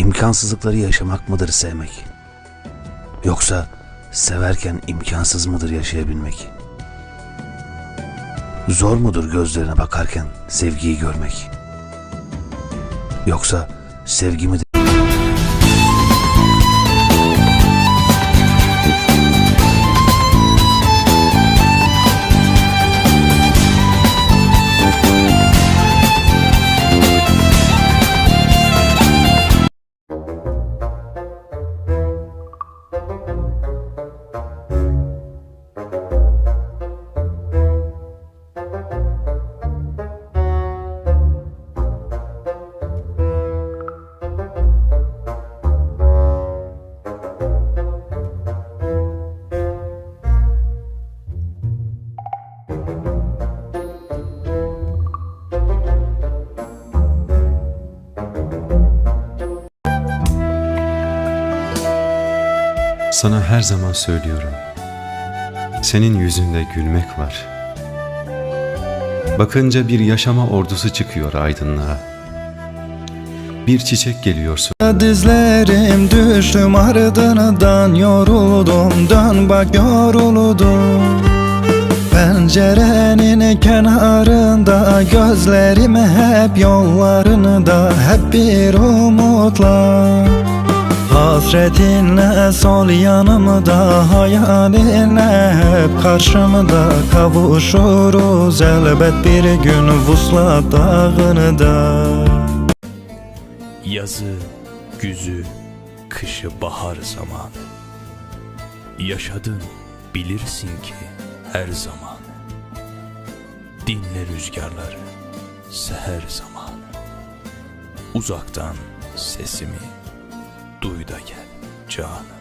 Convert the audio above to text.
İmkansızlıkları yaşamak mıdır sevmek? Yoksa severken imkansız mıdır yaşayabilmek? Zor mudur gözlerine bakarken sevgiyi görmek? Yoksa sevgi midir? Sana her zaman söylüyorum. Senin yüzünde gülmek var. Bakınca bir yaşama ordusu çıkıyor aydınlığa. Bir çiçek geliyorsun. Dizlerim düştüm ardından yoruldum Dön bak yoruldum Pencerenin kenarında Gözlerim hep yollarında Hep bir umutla Hasretinle sol yanımda Hayalinle hep karşımda Kavuşuruz. Elbet bir gün Vuslat dağında Yazı, güzü, kışı bahar zamanı. Yaşadın bilirsin ki her zaman. Dinle rüzgarları seher zamanı. Uzaktan sesimi duy da gel canım